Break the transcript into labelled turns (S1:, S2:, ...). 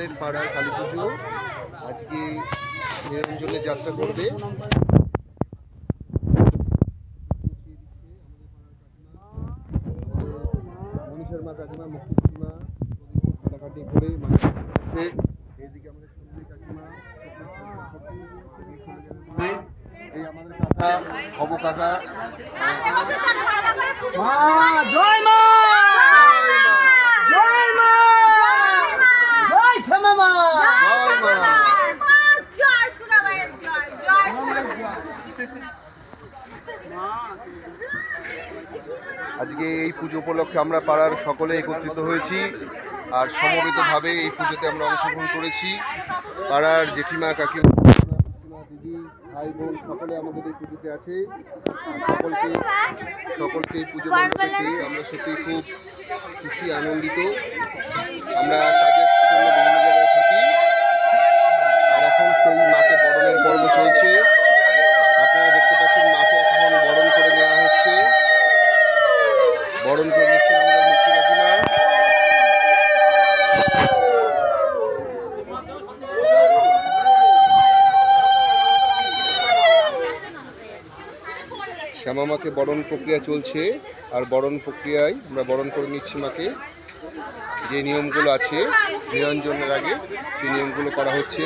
S1: আমাদের পাড়ার কালী পুজো। আজকে নিরঞ্জনে যাত্রা করবে। মা কাকিমা কাটাকাটি করে এইদিকে আমাদের সুন্দরী কাকিমা, এই আমাদের কাকা
S2: জয় মা জয় মা জয় শ্যামা মা
S1: জয় মা
S3: জয় সুরাবাইয়ের জয় জয়
S1: আজকে এই পুজো উপলক্ষে আমরা পাড়ার সকলে একত্রিত হয়েছি আর সমবেতভাবে এই পুজোতে আমরা অংশগ্রহণ করেছি। পাড়ার জেঠিমা, কাকিমা দিদি, ভাই, বোন সকলে আমাদের এই পুজোতে আছে। সকলকে সকলকে এই পুজো আমরা সত্যি খুব খুশি, আনন্দিত। আমরা কাজের শ্যামা মাকে বরণ প্রক্রিয়া চলছে আর বরণ প্রক্রিয়ায় আমরা বরণ করে নিচ্ছি মাকে। যে নিয়মগুলো আছে নিরঞ্জনের আগে সেই নিয়মগুলো করা হচ্ছে।